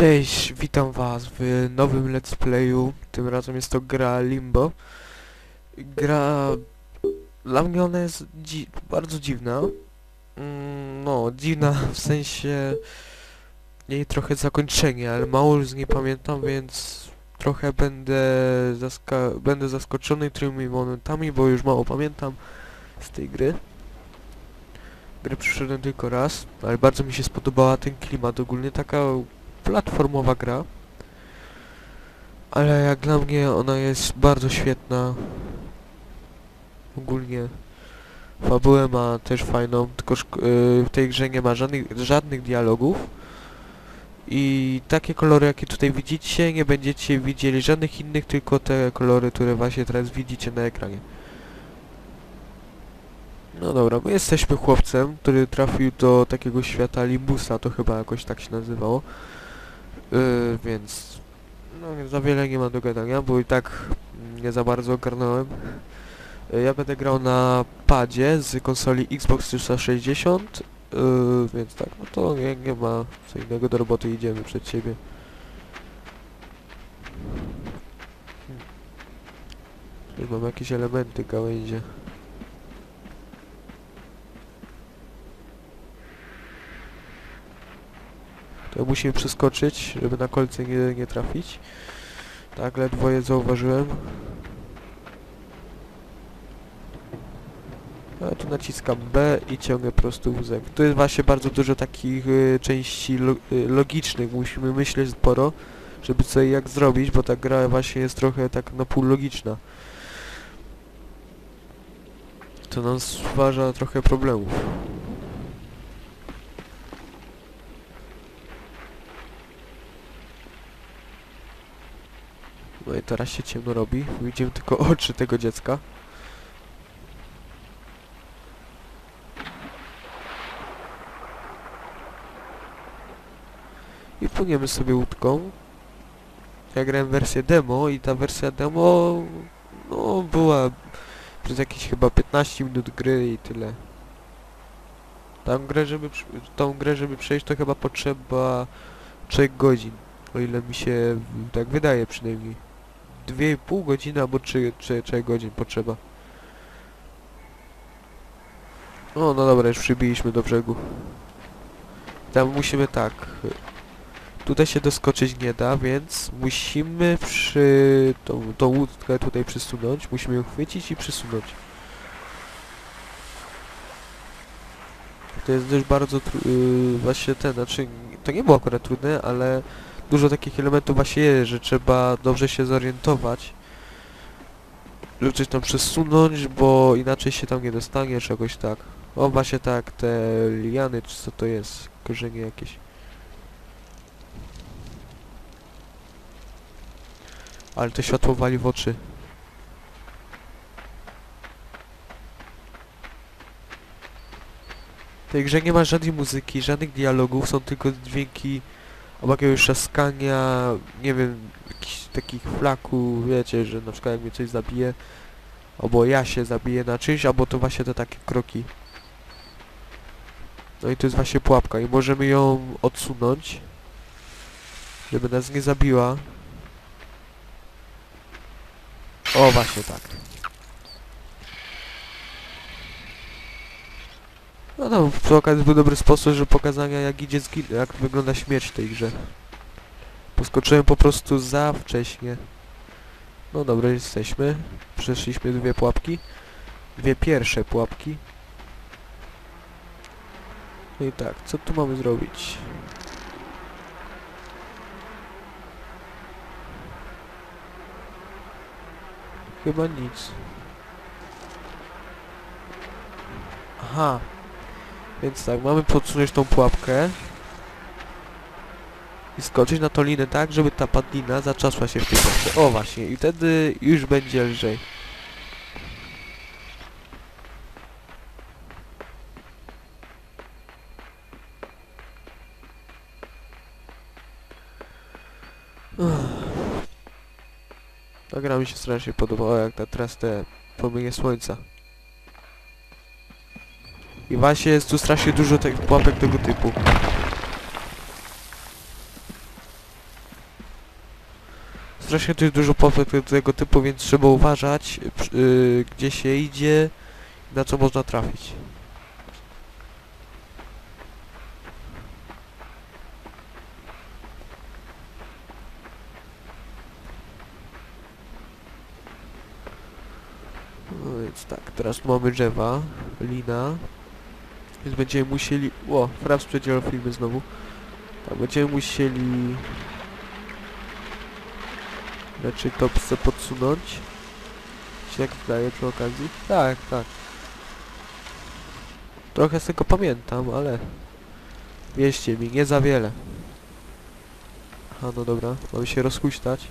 Cześć, witam was w nowym let's playu. Tym razem jest to gra Limbo. Gra... Dla mnie ona jest dzi bardzo dziwna. Mm, no, dziwna w sensie... Jej trochę zakończenie, ale mało już z niej pamiętam, więc trochę będę, zaska będę zaskoczony niektórymi momentami, bo już mało pamiętam z tej gry. Grę przyszedłem tylko raz, ale bardzo mi się spodobała ten klimat ogólnie, taka platformowa gra. Ale jak dla mnie ona jest bardzo świetna. Ogólnie fabułę ma też fajną, tylko y, w tej grze nie ma żadnych, żadnych dialogów. I takie kolory jakie tutaj widzicie, nie będziecie widzieli żadnych innych, tylko te kolory, które właśnie teraz widzicie na ekranie. No dobra, my jesteśmy chłopcem, który trafił do takiego świata Limbusa, to chyba jakoś tak się nazywało. Yy, więc no za wiele nie ma do gadania, bo i tak nie za bardzo ogarnąłem. Yy, ja będę grał na padzie z konsoli Xbox 360, yy, więc tak, no to nie, nie ma co innego do roboty, idziemy przed siebie. Hmm. Już mam jakieś elementy, gałęzie. Musimy przeskoczyć, żeby na kolce nie, nie trafić. Tak, ledwo je zauważyłem. A tu naciskam B i ciągnę prosty wózek. Tu jest właśnie bardzo dużo takich y, części lo y, logicznych. Musimy myśleć sporo, żeby co i jak zrobić, bo ta gra właśnie jest trochę tak na pół logiczna. To nam stwarza trochę problemów. No i teraz się ciemno robi. Widzimy tylko oczy tego dziecka. I płyniemy sobie łódką. Ja grałem wersję demo i ta wersja demo no była przez jakieś chyba 15 minut gry i tyle. Tą grę, żeby, tą grę, żeby przejść to chyba potrzeba 3 godzin. O ile mi się tak wydaje przynajmniej. 2,5 godziny albo 3, 3, 3 godzin potrzeba. O, no dobra, już przybiliśmy do brzegu. Tam musimy tak. Tutaj się doskoczyć nie da, więc musimy przy tą, tą łódkę tutaj przysunąć. Musimy ją chwycić i przysunąć. To jest dość bardzo yy, właśnie ten, znaczy to nie było akurat trudne, ale dużo takich elementów właśnie jest, że trzeba dobrze się zorientować, żeby coś tam przesunąć, bo inaczej się tam nie dostanie, czegoś tak. O właśnie tak, te liany, czy co to jest, korzenie jakieś. Ale to światło wali w oczy. W tej grze nie ma żadnej muzyki, żadnych dialogów, są tylko dźwięki albo jakiegoś trzaskania, nie wiem, jakichś takich flaków, wiecie, że na przykład jak mnie coś zabije, albo ja się zabiję na czymś, albo to właśnie te takie kroki. No i to jest właśnie pułapka i możemy ją odsunąć, żeby nas nie zabiła. O, właśnie tak. No no, przy okazji był dobry sposób, że pokazania jak idzie jak wygląda śmierć w tej grze. Poskoczyłem po prostu za wcześnie. No dobra, jesteśmy. Przeszliśmy dwie pułapki. Dwie pierwsze pułapki. No i tak, co tu mamy zrobić? Chyba nic. Aha. Więc tak, mamy podsunąć tą pułapkę. I skoczyć na tą linę tak, żeby ta padlina zaczasła się w tej pułapce. O właśnie, i wtedy już będzie lżej. Uff. Ta gra mi się strasznie podobała, jak ta teraz te promienie słońca. I właśnie jest tu strasznie dużo tych pułapek tego typu. strasznie tu jest dużo podpór tego typu, więc trzeba uważać, yy, gdzie się idzie, na co można trafić. No więc tak, teraz mamy drzewa, lina, więc będziemy musieli... O, Fraps przedzielał filmy znowu. Tak, będziemy musieli... Raczej to chcę podsunąć. Się jak zdaje przy okazji. Tak, tak. Trochę z tego pamiętam, ale... Wierzcie mi, nie za wiele. Aha, no dobra, mamy się rozhuśtać.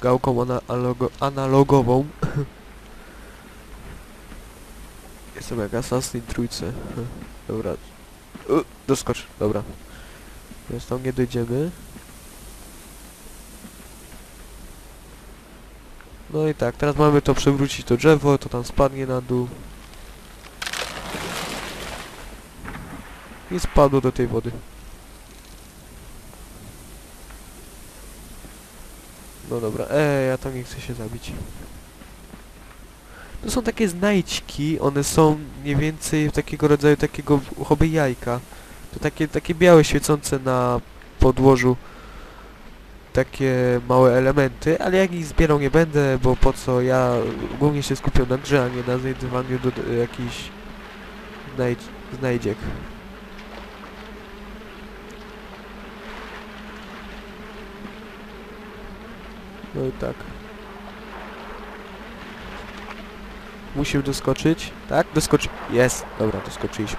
Gałką ana alogo analogową. Jestem jak Assassin trójce. Dobra. U, doskocz, dobra. Więc tam nie dojdziemy. No i tak, teraz mamy to przewrócić to drzewo, to tam spadnie na dół. I spadło do tej wody. No dobra, ej, ja tam nie chcę się zabić. To są takie znajdźki, one są mniej więcej takiego rodzaju takiego hobby jajka. To takie, takie białe świecące na podłożu takie małe elementy, ale jak ich zbierał nie będę, bo po co, ja głównie się skupiam na grze, a nie na znajdywaniu do jakichś znajdź, znajdziek. No i tak. Musimy doskoczyć. Tak? Doskoczy... Jest! Dobra, doskoczyliśmy.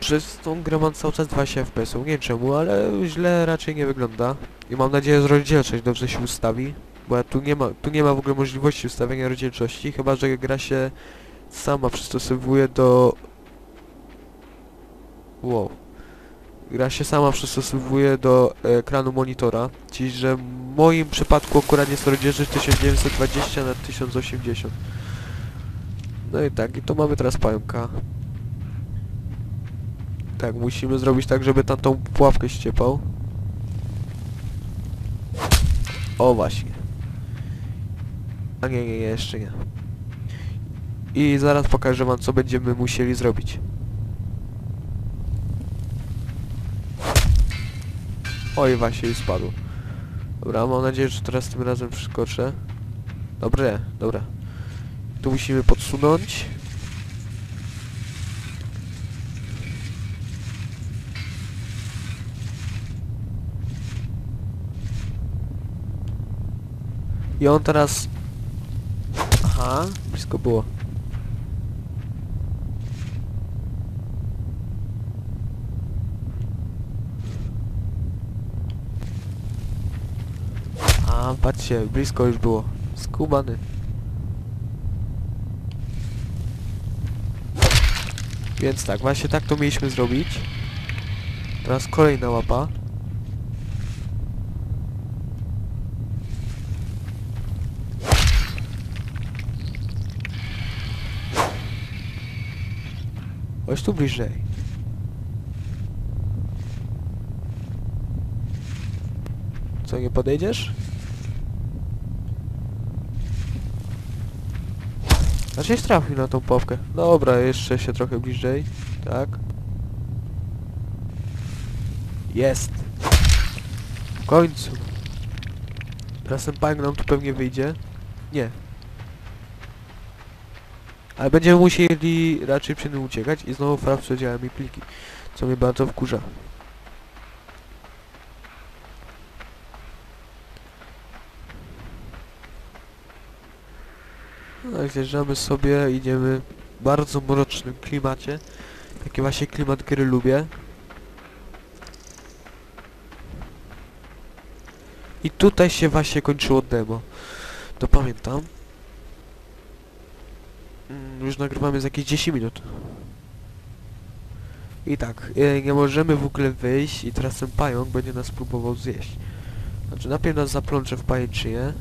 Przez tą grę mam cały czas 20 fps nie wiem czemu, ale źle raczej nie wygląda. I mam nadzieję, że rozdzielczość dobrze się ustawi. Bo tu nie ma, tu nie ma w ogóle możliwości ustawienia rozdzielczości, chyba że gra się sama przystosowuje do... Wow. Gra się sama przystosowuje do ekranu monitora, czyli że w moim przypadku akurat jest rozdzielczość 1920 na 1080. No i tak, i to mamy teraz pająka. Tak, musimy zrobić tak, żeby tamtą pułapkę ściepał. O właśnie. A nie, nie, nie, jeszcze nie. I zaraz pokażę wam, co będziemy musieli zrobić. Oj, właśnie spadł. Dobra, mam nadzieję, że teraz tym razem przeskoczę. Dobre, dobra. Tu musimy podsunąć. I on teraz... Aha, blisko było. Patrzcie, blisko już było. Skubany. Więc tak, właśnie tak to mieliśmy zrobić. Teraz kolejna łapa. Chodź tu bliżej. Co, nie podejdziesz? Znaczy trafił na tą popkę. Dobra, jeszcze się trochę bliżej. Tak. Jest. W końcu. Teraz ten pająk nam tu pewnie wyjdzie. Nie. Ale będziemy musieli raczej przy nim uciekać i znowu Fraps przedziała mi pliki. Co mnie bardzo wkurza. No, zjeżdżamy sobie, idziemy w bardzo mrocznym klimacie. Taki właśnie klimat gry lubię. I tutaj się właśnie kończyło demo. To pamiętam. Mm, Już nagrywamy z jakieś 10 minut. I tak, e, nie możemy w ogóle wyjść i teraz ten pająk będzie nas próbował zjeść. Znaczy najpierw nas zaplącze w pajęczynie.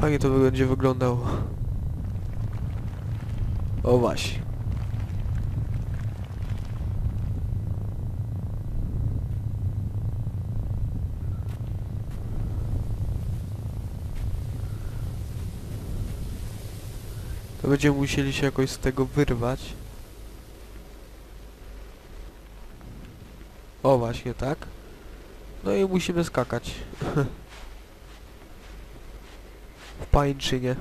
Fajnie to będzie wyglądało. O właśnie. To będziemy musieli się jakoś z tego wyrwać. O właśnie, tak. No i musimy skakać. w pańczynie.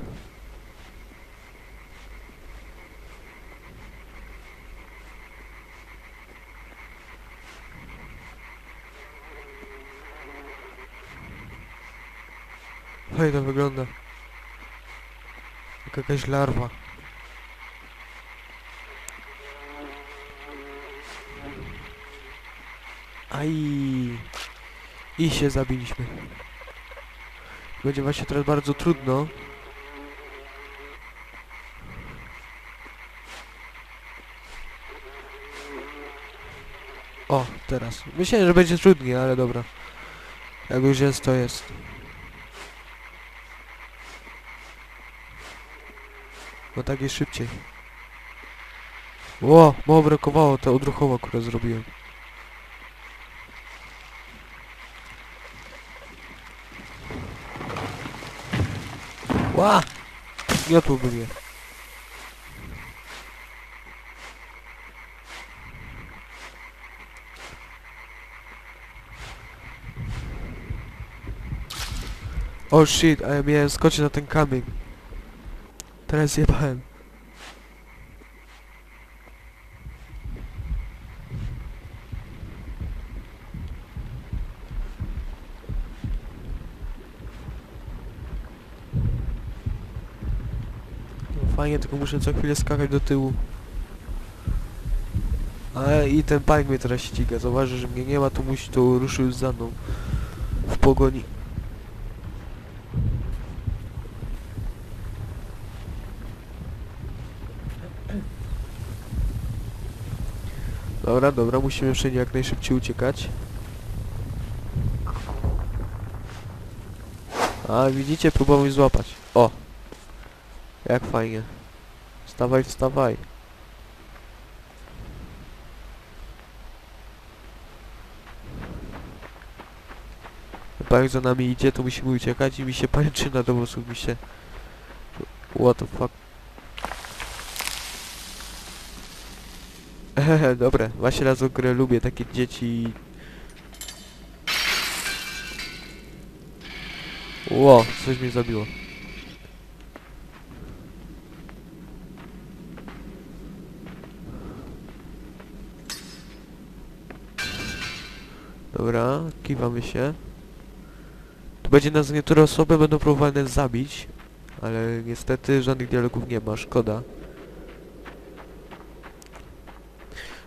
Fajnie to wygląda. Jak jakaś larwa. Aj. I się zabiliśmy. Będzie właśnie teraz bardzo trudno. O, teraz. Myślałem, że będzie trudniej, ale dobra. Jak już jest, to jest. No tak jest szybciej. Ło, mało brakowało to odruchowo, które zrobiłem. Ła! Miotłoby mnie. O shit, a ja miałem skoczyć na ten kamień. Teraz jebałem. Fajnie, tylko muszę co chwilę skakać do tyłu. Ale i ten pajk mnie teraz ściga. Zauważy, że mnie nie ma, to musi to ruszył za mną. W pogoni. Dobra, dobra, musimy wszędzie jak najszybciej uciekać. A, widzicie? Próbował mnie złapać. O! Jak fajnie. Wstawaj, wstawaj. Chyba jak za nami idzie, to musimy uciekać i mi się pajęczyna do włosów mi się... What the fuck? Hehe, dobre. Właśnie raz grę lubię takie dzieci. Ło, coś mnie zabiło. Dobra, kiwamy się. Tu będzie nas niektóre osoby będą próbowane zabić, ale niestety żadnych dialogów nie ma, szkoda.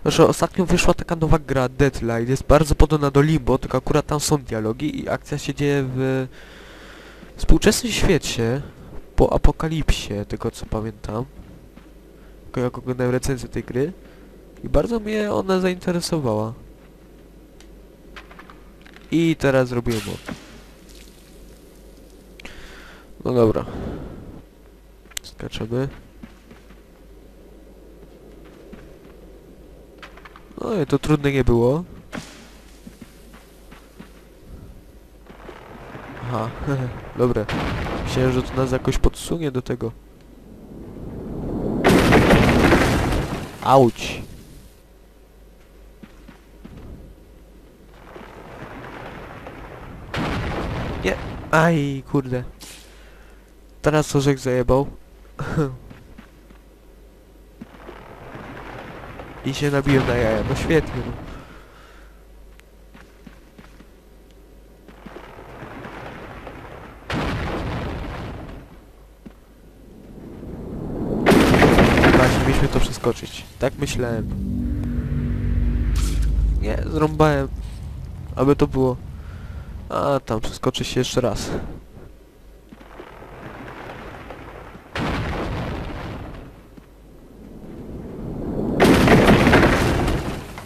Że ostatnio wyszła taka nowa gra Deadlight, jest bardzo podobna do Limbo, tylko akurat tam są dialogi i akcja się dzieje w współczesnym świecie, po apokalipsie, tego co pamiętam. Tylko jak oglądałem recenzję tej gry i bardzo mnie ona zainteresowała. I teraz zrobiłem mod. No dobra. Skaczemy. No i to trudne nie było. Aha, dobre. Myślałem, że to nas jakoś podsunie do tego. Auć. Nie. Aj, kurde. Teraz Orzek zajebał. I się nabiłem na jaja. No świetnie, no. Właśnie, mieliśmy to przeskoczyć. Tak myślałem. Nie, zrąbałem. Aby to było. A, tam przeskoczy się jeszcze raz.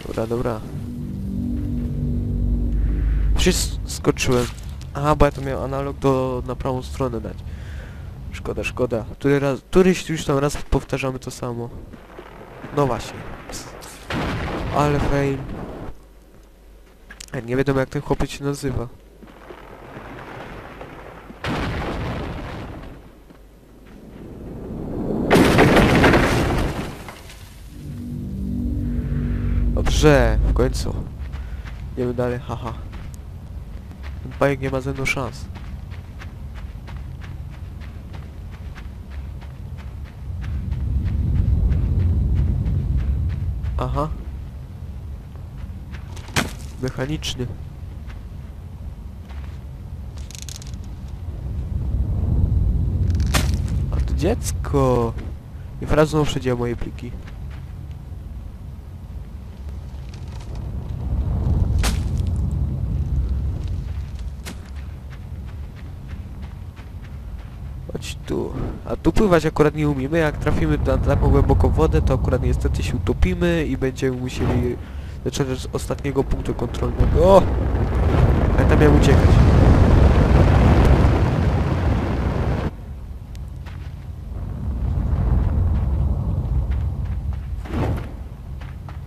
Dobra, dobra. Skoczyłem. Aha, bo ja to miałem analog do na prawą stronę dać. Szkoda, szkoda. Który raz, któryś już tam raz powtarzamy to samo. No właśnie. Ale fame. Nie wiadomo jak ten chłopiec się nazywa. Dobrze, w końcu. Idziemy dalej, haha. Ten pajek nie ma ze mną szans. Aha. Mechaniczny. A to dziecko. I wraz znowu przedział moje pliki. Chodź tu. A tu pływać akurat nie umiemy. Jak trafimy na taką głęboką wodę, to akurat niestety się utopimy i będziemy musieli zacząć od ostatniego punktu kontrolnego. O! Ale tam miałem uciekać.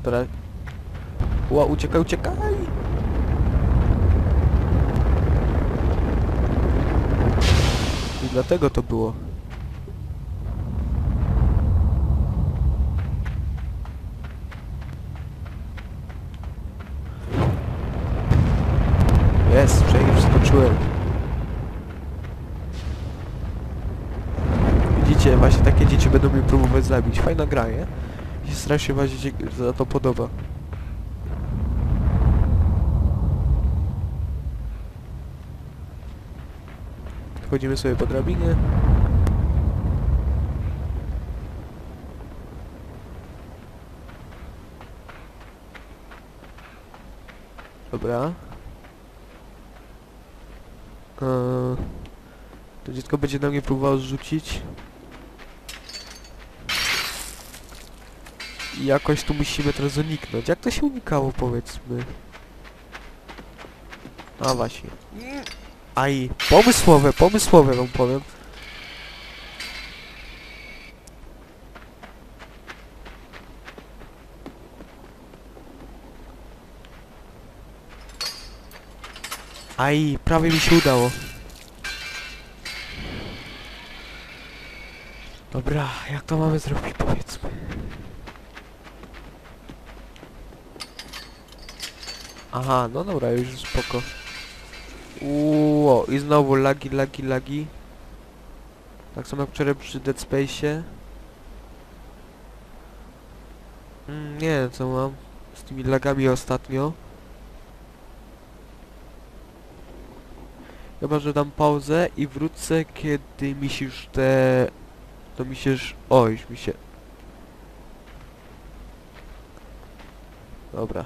Teraz... Ła, uciekaj, uciekaj! I dlatego to było. Jest, przejdzie przeskoczyłem. Widzicie, właśnie takie dzieci będą mnie próbować zabić. Fajna gra, nie? Się strasznie właśnie za to podoba. Chodzimy sobie po drabinie. Dobra. Eee, to dziecko będzie na mnie próbowało zrzucić. I jakoś tu musimy teraz uniknąć. Jak to się unikało, powiedzmy? A właśnie. Aj, pomysłowe, pomysłowe wam powiem. Aj, prawie mi się udało. Dobra, jak to mamy zrobić, powiedzmy. Aha, no dobra, już spoko. Uuu, i znowu lagi, lagi, lagi. Tak samo jak wczoraj przy Dead Space'ie. Mm, nie wiem co mam z tymi lagami ostatnio. Chyba, że dam pauzę i wrócę, kiedy mi się już te... To mi się już... O, już mi się... Dobra.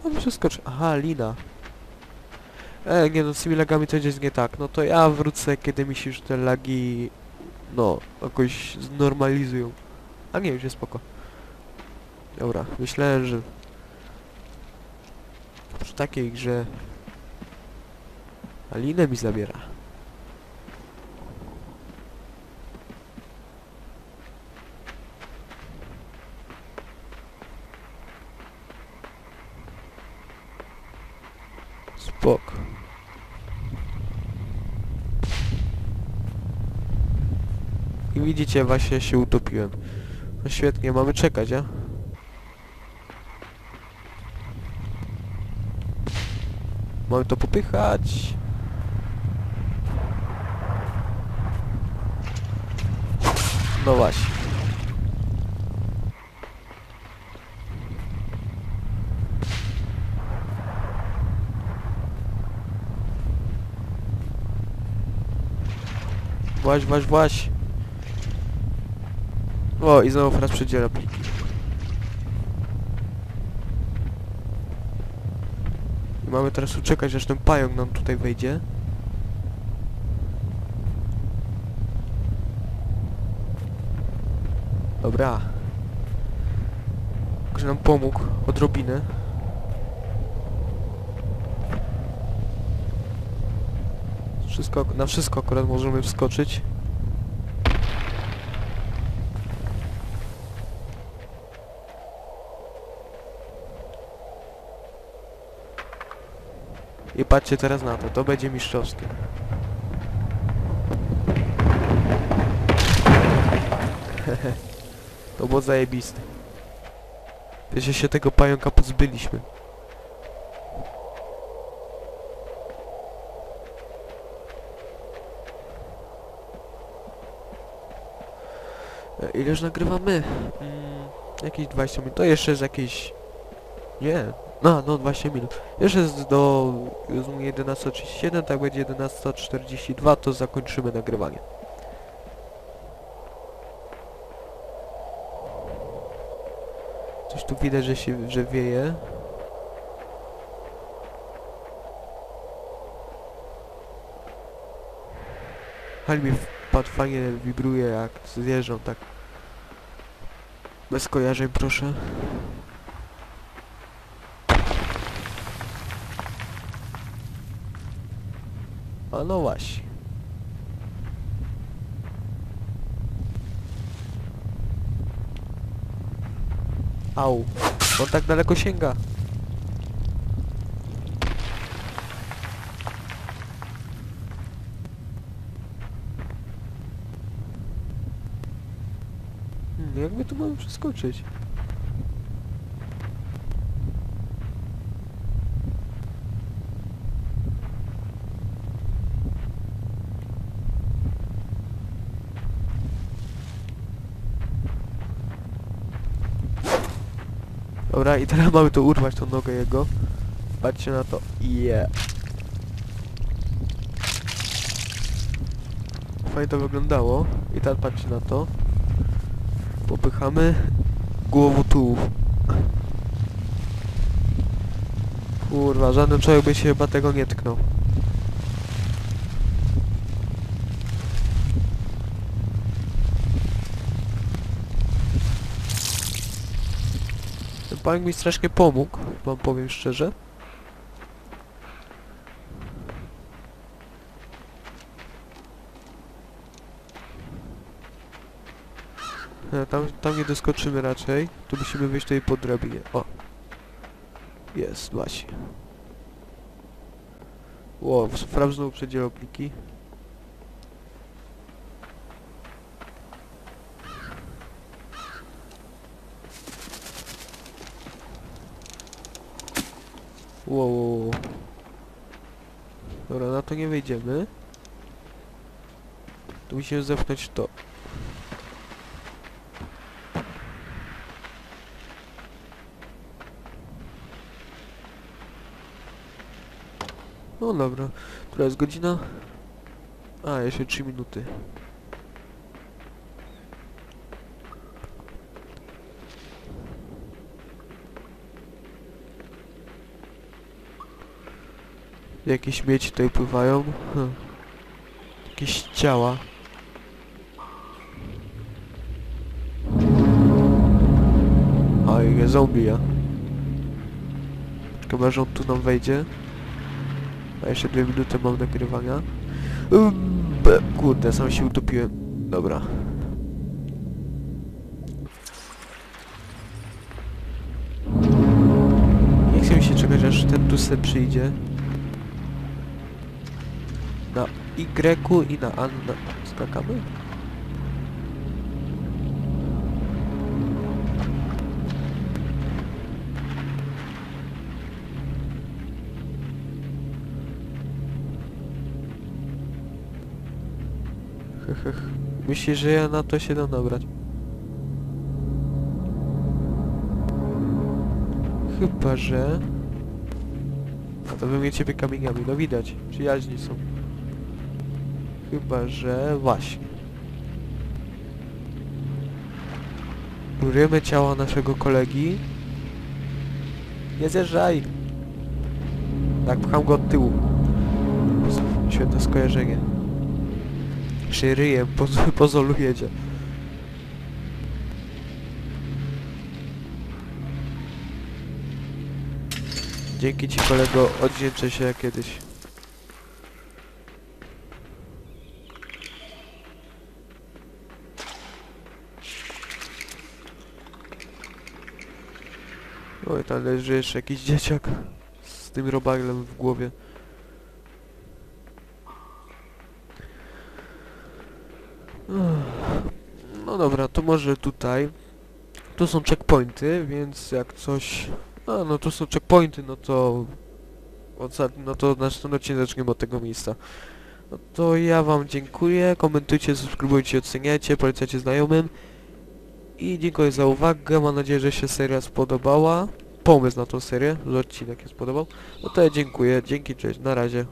Jakby to mam przeskoczyć... Aha, lina. E, nie no, z tymi lagami to jest nie tak. No to ja wrócę, kiedy mi się już te lagi... No, jakoś znormalizują. A nie, już jest spoko. Dobra, myślałem, że... Przy takiej grze... A mi zabiera. Spoko. I widzicie, właśnie się utopiłem. No świetnie, mamy czekać, a? Mamy to popychać. No właśnie. Właź, właź, właź. O, i znowu raz przedziela pliki. I mamy teraz uczekać, aż ten pająk nam tutaj wejdzie. Dobra. Że nam pomógł odrobinę. Wszystko, na wszystko akurat możemy wskoczyć. I patrzcie teraz na to, to będzie mistrzowskie. to było zajebiste. Wiecie, się tego pająka pozbyliśmy. E, Ileż nagrywamy? Mm, jakieś 20 minut. To jeszcze jest jakieś... Nie. No, no 20 minut. Jeszcze jest do... Już mówię 11.37, tak będzie 11.42, to zakończymy nagrywanie. Coś tu widać, że się, że wieje. Ale mi wpadł fajnie wibruje jak zwierząt, tak. Bez kojarzeń proszę. A no właśnie. Au. On tak daleko sięga. Hmm, jak my tu mamy przeskoczyć? Dobra, i teraz mamy tu urwać tą nogę jego. Patrzcie na to. Yeah. Fajnie to wyglądało. I teraz patrzcie na to. Popychamy głową tu. Kurwa, żaden człowiek by się chyba tego nie tknął. Pająk mi strasznie pomógł, wam powiem szczerze. E, Tam, tam nie doskoczymy raczej. Tu musimy wyjść tutaj po drabinie. O! Jest, właśnie. Ło, Frap znowu przedzielał pliki. Wow. Dobra, na to nie wejdziemy. Tu musimy zepchnąć to. No dobra, która jest godzina? A, jeszcze 3 minuty. Jakieś śmieci tutaj pływają. Hm. Jakieś ciała. Oj, zombie ja. Chyba, że on tu nam wejdzie. A jeszcze dwie minuty mam nagrywania. Um, kurde, sam się utopiłem. Dobra. Nie chcę mi się czekać, aż ten tu se przyjdzie. Y i na A na... skakamy? Myślisz, że ja na to się dam dobrać? Chyba, że... A to wy ciebie kamieniami, no widać. Przyjaźni są. Chyba, że... Właśnie. Urujemy ciała naszego kolegi. Nie zjeżdżaj! Tak, pcham go od tyłu. Świetne skojarzenie. Czy ryjem poz pozolu jedzie. Dzięki ci kolego, odwdzięczę się kiedyś. Oj, tam leży jeszcze jakiś dzieciak z tym robaglem w głowie. No dobra, to może tutaj. Tu są checkpointy, więc jak coś... A, no tu są checkpointy, no to... No to następny odcinek zaczniemy od tego miejsca. No to ja wam dziękuję, komentujcie, subskrybujcie, oceniajcie, polecacie znajomym. I dziękuję za uwagę, mam nadzieję, że się seria spodobała. Pomysł na tą serię, że odcinek się spodobał. No to ja dziękuję, dzięki, cześć, na razie.